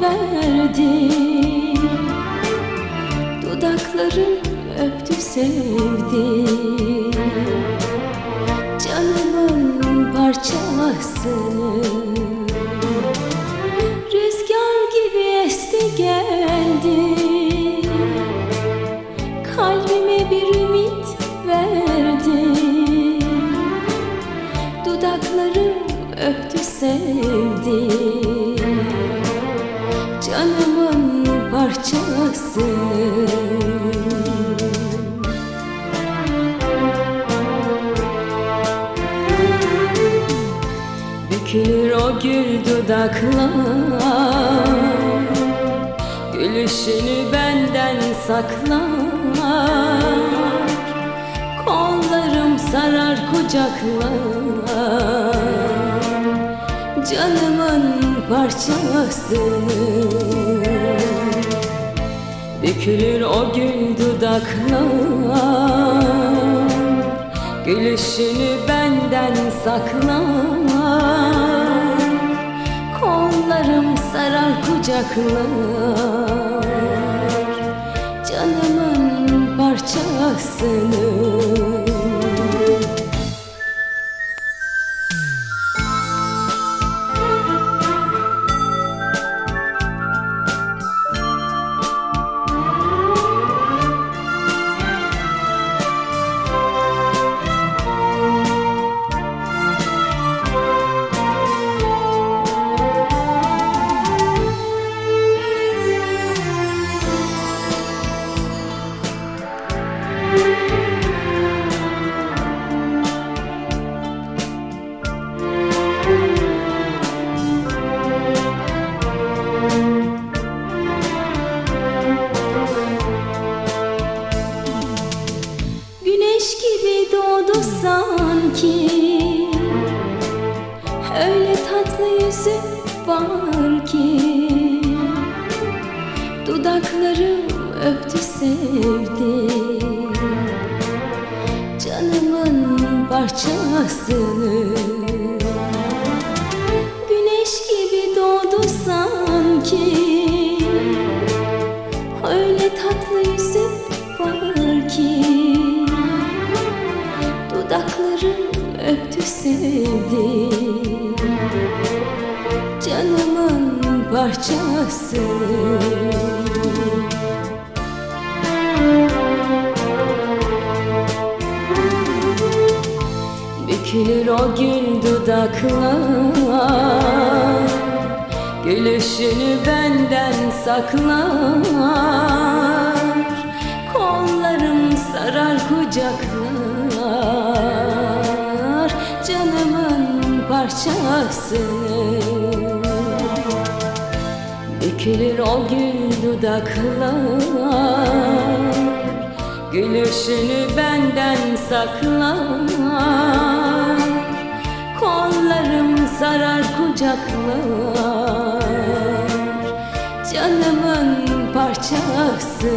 verdi Dudakları öptü sevdi Canımın parçasını Rüzgar gibi esti geldi. Kalbime bir ümit verdi. Dudakları öptü sevdi Canımın parçası. Bükülür o gül dudaklar Gülüşünü benden saklar. Kollarım sarar kucaklar Canımın parçası Bükülür o gül dudaklar Gülüşünü benden saklar Kollarım sarar kucaklar Canımın parçasını sanki Öyle tatlı yüzü var ki. Dudaklarım öptü sevdi. Canımın parçasını sevdi. Canımın parçası. Bükülür o gül dudaklar Gülüşünü benden saklar. Kollarım sarar kucaklar Canımın parçası. Bükülür o gül dudaklar Gülüşünü benden saklar. Kollarım sarar kucaklar Canımın parçası